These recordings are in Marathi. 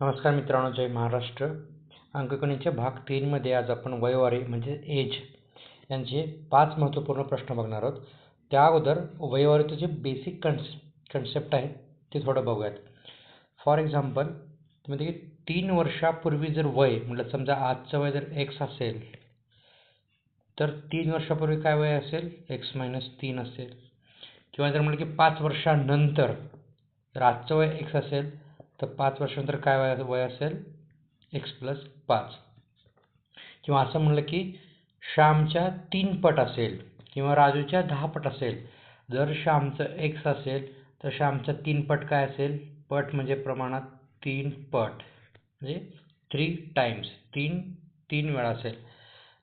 नमस्कार मित्रांनो जय महाराष्ट्र. अंकगणितच्या भाग तीनमध्ये आज आपण वयवारी म्हणजे एज यांचे पाच महत्त्वपूर्ण प्रश्न बघणार आहोत. त्या अगोदर वयवारीचं जे बेसिक कन्स कन्सेप्ट आहे ते थोडं बघूयात. फॉर एक्झाम्पल म्हणजे तीन वर्षापूर्वी जर वय म्हटलं समजा आजचं वय जर एक्स असेल तर तीन वर्षापूर्वी काय वय असेल? एक्स मायनस तीन असेल. किंवा जर म्हटलं की पाच वर्षानंतर तर आजचं वय एक्स असेल तर पाच वर्षानंतर काय वय वय असेल? एक्स प्लस पाच. किंवा असं म्हणलं की श्यामच्या तीन पट असेल किंवा राजूच्या दहा पट असेल. जर श्यामचं एक्स असेल तर श्यामच्या तीन पट काय असेल? पट म्हणजे प्रमाणात तीन पट. म्हणजे थ्री टाईम्स तीन तीन वेळा असेल.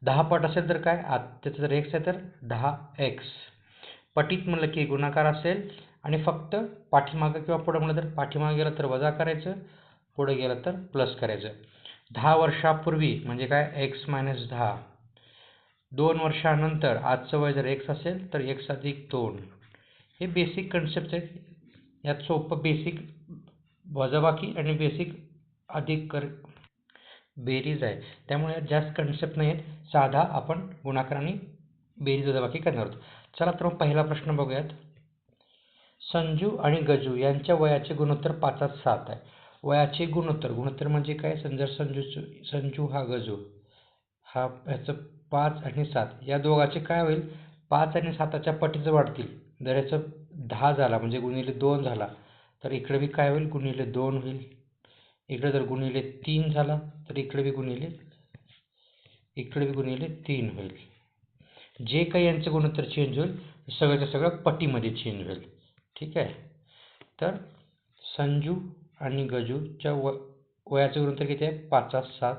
दहा पट असेल तर काय? आत्ताचं त्याचं जर एक्स आहे तर दहा एक्स पटीत म्हणलं की गुणाकार असेल आणि फक्त पाठीमागं किंवा पुढं म्हणलं तर पाठीमागं गेलं तर वजा करायचं पुढे गेलं तर प्लस करायचं. दहा वर्षापूर्वी म्हणजे काय? एक्स मायनस दहा. दोन वर्षानंतर आजचं वय जर एक्स असेल तर एक्स अधिक दोन. हे बेसिक कन्सेप्ट आहेत. यात सोपं बेसिक वजाबाकी आणि बेसिक अधिक कर बेरीज आहे. त्यामुळे जास्त कन्सेप्ट नाही आहेत साधा आपण गुणाकार आणि बेरीज वजाबाकी करणार आहोत. चला तर मग पहिला प्रश्न बघूयात. संजू आणि गजू यांच्या वयाचे गुणोत्तर पाचात सात आहे. वयाचे गुणोत्तर गुणोत्तर म्हणजे काय? जर संजू संजू हा गजू. हा ह्याचं पाच आणि सात. या दोघाचे काय होईल? पाच आणि साताच्या पटीचं वाढतील. जर याचं दहा झाला म्हणजे गुणिले दोन झाला तर इकडे बी काय होईल? गुणिले दोन होईल. इकडे जर गुणिले तीन झाला तर इकडे बी गुणिले इकडे बी गुणिले तीन होईल. जे काही यांचं गुणोत्तर चेंज होईल सगळ्याच्या सगळं पटीमध्ये चेंज होईल. ठीक आहे. तर संजू आणि गजूच्या व वयाचं गुणोत्तर किती आहे? पाच सात.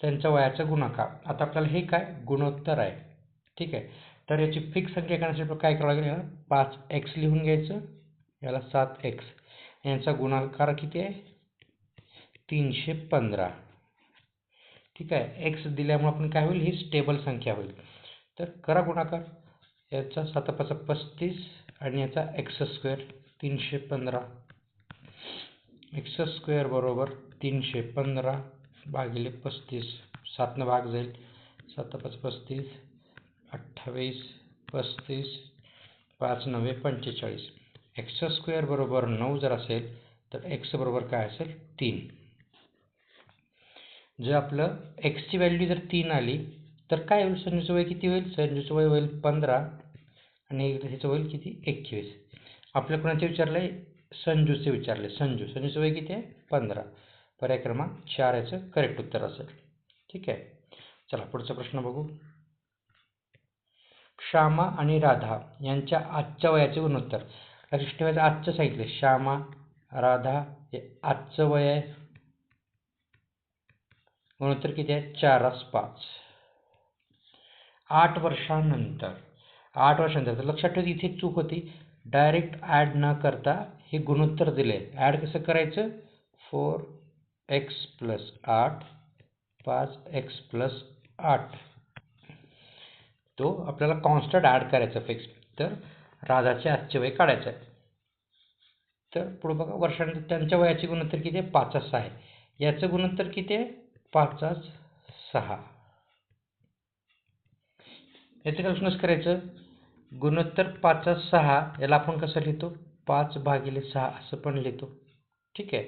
त्यांच्या वयाचा गुणाकार. आता आपल्याला हे काय? गुणोत्तर आहे. ठीक आहे. तर याची फिक्स संख्या करण्यासाठी काय करावं लागेल याला? पाच एक्स लिहून घ्यायचं. याला सात एक्स यांचा गुणाकार किती आहे? तीनशे पंधरा. ठीक आहे. एक्स दिल्यामुळे आपण काय होईल? ही स्टेबल संख्या होईल. तर करा गुणाकार. याचा सात पाच पस्तीस. आणि याचा एक्स स्क्वेअर तीनशे पंधरा. एक्स स्क्वेअर बरोबर तीनशे पंधरा भागिले पस्तीस. सातनं भाग जाईल. सात पाच पस्तीस. अठ्ठावीस. पस्तीस. पाच नव्हे पंचेचाळीस. एक्स स्क्वेअर बरोबर नऊ जर असेल तर एक्स बरोबर काय असेल? तीन. जर आपलं एक्सची व्हॅल्यू जर तीन आली तर काय होईल? संजूचं वय किती होईल? संजूचं वय होईल पंधरा. आणि ह्याचं होईल किती? एकवीस. आपल्या कोणाचे विचारलं आहे संजूचे विचारले संजू. संजूचं वय किती आहे? पंधरा. पर्याय क्रमांक चार याचं करेक्ट उत्तर असेल. ठीक आहे? चला पुढचा प्रश्न बघू. श्यामा आणि राधा यांच्या आजच्या वयाचे गुणोत्तर लक्षात ठेवायचं आजचं सांगितलं श्यामा राधा हे आजचं वय आहे. गुणोत्तर किती आहे? चारास पाच. आठ वर्षानंतर. आठ वर्षानंतर तर लक्षात ठेवा इथे चूक होती. डायरेक्ट ॲड न करता हे गुणोत्तर दिले. ॲड कसं करायचं? फोर एक्स प्लस आठ पाच एक्स प्लस आठ. तो आपल्याला कॉन्स्टंट ॲड करायचा फिक्स तर राजाचे आजचे वय काढायचं आहे. तर पुढे बघा वर्षानंतर त्यांच्या वयाचे गुणोत्तर किती आहे? पाचच सहा आहे. याचं गुणोत्तर किती आहे? पाचच सहा. याचं कल्पनाच करायचं? गुणोत्तर पाच सहा याला आपण कसं लिहितो? पाच भागिले सहा असं पण लिहितो. ठीक आहे?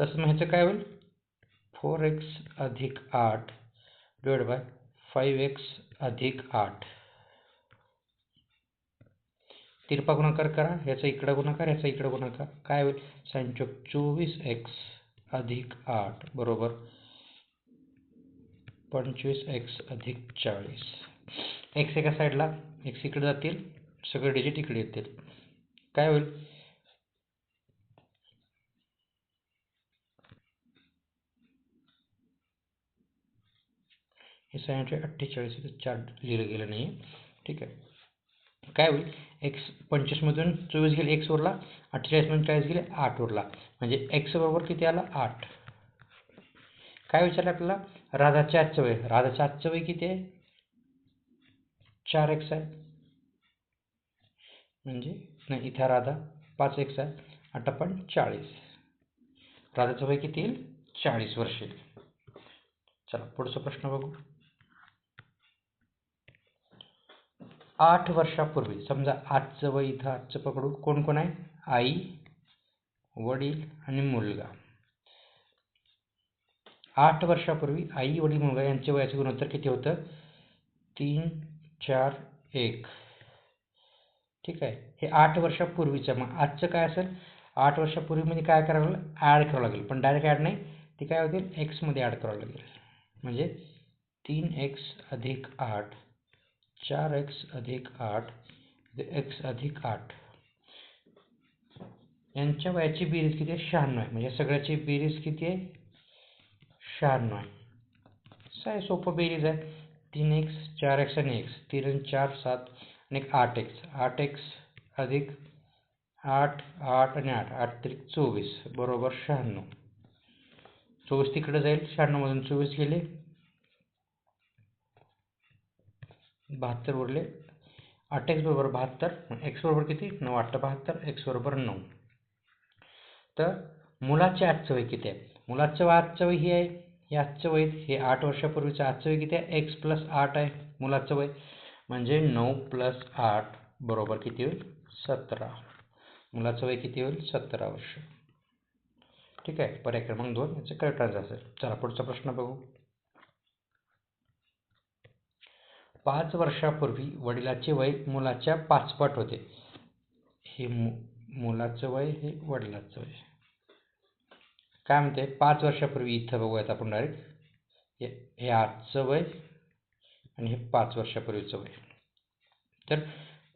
तसं मग ह्याचं काय होईल? फोर एक्स अधिक आठ डिवाइड बाय फाईव्ह एक्स अधिक आठ. तिरपा गुणाकार करा याचा इकडं गुणाकार याचा इकडं गुणाकार. काय होईल? साईन चोवीस एक्स अधिक आठ बरोबर? पंचवीस एक्स अधिक चाळीस. एक्स एका साईडला एक्स इकडे जातील सगळे डिजिट इकडे येतील. काय होईल? हे साईनचे अठ्ठेचाळीस इथे चार लिहिलं गेलं नाही ठीक आहे. काय होईल? एक्स पंचवीसमधून चोवीस गेले एक्स उरला अठ्ठेचाळीसमधून चाळीस गेले आठ उरला म्हणजे एक्स बरोबर किती आला? आठ. काय विचारलं आपल्याला? राधाच्या आजचं वय. राधाच्या आजचं वय किती आहे? चार एक्स आहे म्हणजे नाही इथे राधा पाच एक्स आहे आठ पण चाळीस. राधाचं वय किती येईल? चाळीस वर्ष येईल. चला पुढचा प्रश्न बघू. आठ वर्षापूर्वी समजा आजचं वय इथं आजचं पकडू कोण कोण आहे? आई वडील आणि मुलगा. आठ वर्षापूर्वी आई वडील मुलगा यांचे वयाचे गुणोत्तर किती होतं? तीन चार एक. ठीक आहे. हे आठ वर्षापूर्वीचं मग आजचं काय असेल? आठ वर्षापूर्वी म्हणजे काय करावं लागेल? ॲड करावं लागेल. पण डायरेक्ट ॲड नाही. ती काय होतील? एक्समध्ये ॲड करावं लागेल. म्हणजे तीन एक्स अधिक आठ चार एक्स अधिक आठ म्हणजे एक्स अधिक आठ. यांच्या वयाची बेरीज किती आहे? शहाण्णव आहे. म्हणजे सगळ्याची बेरीज किती आहे? शहाण्णव आहे. आहे सोपं बेरीज आहे. तीन एक्स चार एक्स आणि एक्स तीन चार सात आणि एक आठ एक्स आठ एक्स अधिक आठ आठ आणि आठ. आठ तरी चोवीस. बरोबर शहाण्णव. चोवीस तिकडे जाईल. शहाण्णवमधून चोवीस गेले. बहात्तर उरले. आठ एक्स बरोबर बहात्तर. एक्स बरोबर किती? नऊ. आठ बहात्तर. एक्स बरोबर नऊ. तर मुलाची आजचं वय किती आहे? मुलाचं आजचं वय ही आहे. हे आजचं वय हे आठ वर्षापूर्वीचं आजचं वय किती आहे? एक्स प्लस आठ आहे मुलाचं वय. म्हणजे नऊ प्लस आठ बरोबर किती होईल? सतरा. मुलाचं वय किती होईल? सतरा वर्ष. ठीक आहे पर्याय क्रमांक दोन याचं करेक्ट आन्सर असेल. चला पुढचा प्रश्न बघू. पाच वर्षापूर्वी वडिलाचे वय मुलाच्या पाचपट होते. हे मु मुलाचं वय हे वडिलाचं वय. काय म्हणते पाच वर्षापूर्वी इथं बघूयात आपण डायरेक्ट हे आजचं वय आणि हे पाच वर्षापूर्वीचं वय. तर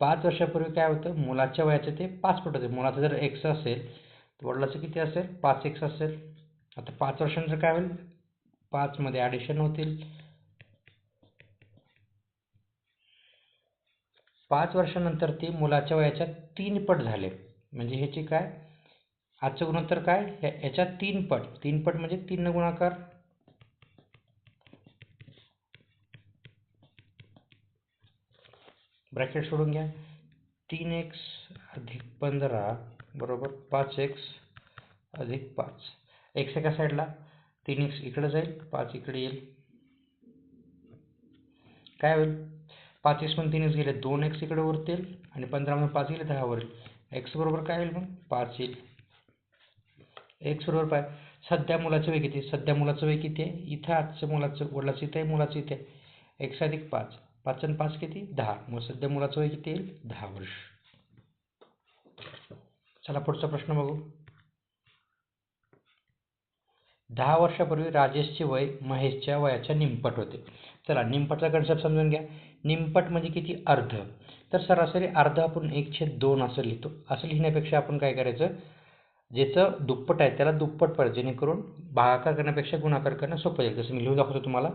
पाच वर्षापूर्वी काय होतं? मुलाच्या वयाचे ते पाच पट होते. मुलाचं जर एक्स असेल तर वडिलाचं किती असेल? पाच एक्स असेल. आता पाच वर्षांचं काय होईल? पाचमध्ये ॲडिशन होतील. पाच वर्षानंतर ते मुलाच्या वयाच्या तीन पट झाले. म्हणजे ह्याची काय? आजचं गुणोत्तर काय? याच्या तीन पट. तीन पट म्हणजे तीन गुणाकार. ब्रॅकेट सोडून घ्या. तीन एक्स अधिक पंधरा बरोबर पाच एक्स अधिक पाच. एक्स एका साईडला. तीन एक्स इकडे जाईल. पाच इकडे येईल. काय होईल? पाच एक्स पण तीन एक्स गेले दोन एक्स इकडे उरतील आणि पंधरामध्ये पाच गेले दहा वरील एक्स बरोबर काय होईल मग? पाच येईल. एक्स बरोबर पाय. सध्या मुलाचं वय किती? सध्या मुलाचं वय किती आहे? इथं आजचं मुलाचं वडिलाचं इथं आहे मुलाचं इथे आहे. एक्स अधिक पाच. पाच आणि पाच किती? दहा. मग सध्या मुलाचं वय किती येईल? दहा वर्ष. चला पुढचा प्रश्न बघू. दहा वर्षापूर्वी राजेशचे वय महेशच्या वयाच्या निमपट होते. चला निमपटचा कन्सेप्ट समजून घ्या. निमपट म्हणजे किती? अर्ध. तर सरासरी अर्ध आपण एक छेद दोन असं लिहितो. असं लिहिण्यापेक्षा आपण काय करायचं? ज्याचं दुप्पट आहे त्याला दुप्पट पाहिजे जेणेकरून भागाकार करण्यापेक्षा गुणाकार करणं सोपं जाईल. जसं मी लिहून दाखवतो तुम्हाला.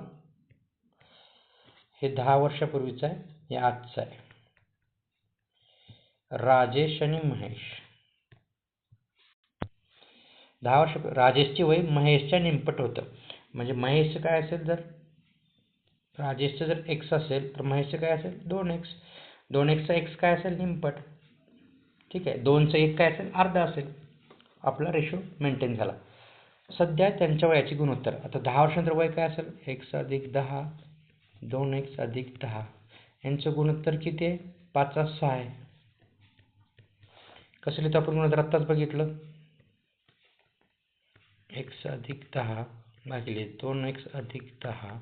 हे दहा वर्षापूर्वीचं आहे हे आजचं आहे. राजेश आणि महेश. दहा वर्ष राजेशचे वय महेशच्या निमपट होतं. म्हणजे महेशचं काय असेल जर? राजेशचं जर एक्स असेल तर महेशचं काय असेल? दोन एक्स दोन एक्सचा एक्स काय असेल? निमपट. ठीक आहे. दोनचं एक काय असेल? अर्धा असेल. आपला रेशो मेंटेन झाला. सध्या त्यांच्या वयाची गुणोत्तर आता दहा वर्षानंतर वय काय असेल? एक्स अधिक दहा दोन एक्स अधिक दहा. यांचं गुणोत्तर किती आहे? पाचचा सहा आहे. कसं लिहितो आपण गुणोत्तर? आत्ताच बघितलं. एक्स अधिक दहा भागिले दोन एक्स अधिक दहा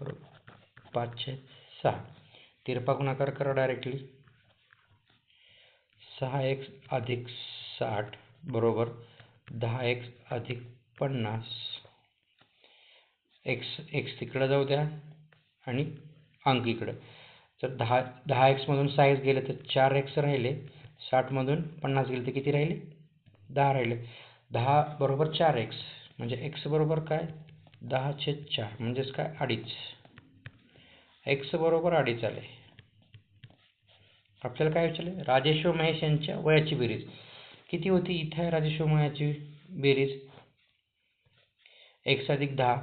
बरोबर पाचशे सहा. तिरपा गुणाकार करा डायरेक्टली सहा एक्स अधिक साठ. बरोबर दहा एक्स अधिक पन्नास. एक्स एक्स तिकडं जाऊ द्या आणि अंक इकडं. जर दहा दहा एक्समधून सहा एक्स गेले तर चार एक्स राहिले. साठमधून पन्नास गेले तर किती राहिले? दहा राहिले. दहा बरोबर चार एक्स म्हणजे एक्स बरोबर काय? दहा छेद चार. म्हणजेच काय? अडीच. एक्स बरोबर अडीच आले. आपल्याला काय विचारले? राजेश व महेश यांच्या वयाची बेरीज. किती होती इथे आहे राजेशोमयाची बेरीज? एक्स अधिक दहा.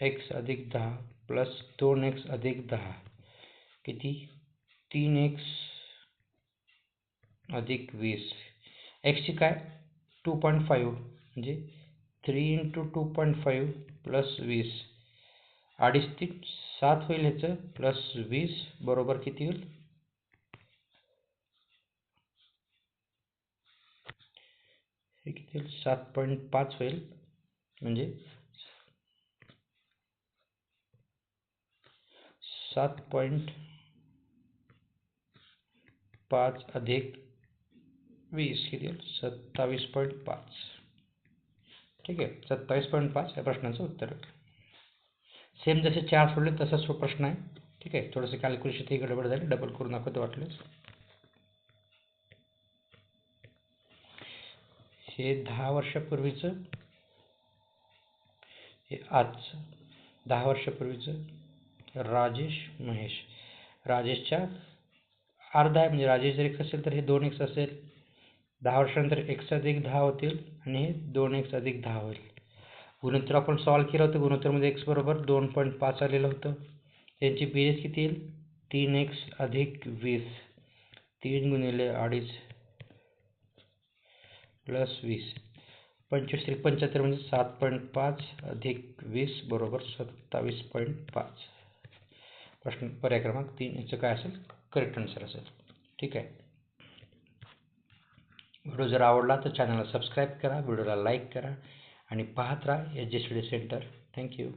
एक्स अधिक दहा प्लस दोन एक्स अधिक दहा. किती? तीन एक्स अधिक वीस. एक्सची काय? टू पॉईंट फाईव्ह म्हणजे three into two point five plus वीस. अडीच ती सात होईल ह्याचं प्लस वीस बरोबर किती होईल? हे किती होईल? सात पॉईंट पाच होईल. म्हणजे सात पॉईंट पाच अधिक वीस किती होईल? सत्तावीस पॉईंट पाच. ठीक आहे. सत्तावीस पॉईंट पाच या प्रश्नाचं उत्तर सेम जसे चार सोडले तसाच प्रश्न आहे. ठीक आहे. थोडंसं कॅल्क्युलेशन ही गडबड झाली. डबल करून दाखवतो वाटलेस हे दहा वर्षापूर्वीचं हे आजचं दहा वर्षापूर्वीचं राजेश महेश. राजेशच्या अर्धा आहे म्हणजे राजेश जर एक असेल तर हे दोन एक्स असेल. दहा वर्षानंतर एक्स अधिक दहा होतील आणि हे दोन एक्स अधिक दहा होईल. गुणोत्तर आपण सॉल्व केलं होतं गुणोत्तरमध्ये एक्स बरोबर दोन पॉईंट पाच आलेलं होतं. त्यांची बेरीज किती येईल? तीन एक्स अधिक वीस. तीन गुणिले अडीच. प्लस वीस. पंचवीस त्रिक पंच्याहत्तर म्हणजे सात पॉईंट पाच अधिक वीस बरोबर सत्तावीस पॉईंट पाच. प्रश्न पर्याय क्रमांक तीन. याचं काय असेल? करेक्ट आन्सर असेल. ठीक आहे. व्हिडिओ जर आवडला तर चॅनलला सबस्क्राईब करा व्हिडिओला लाईक करा आणि पाहत राहा H G study centre thank you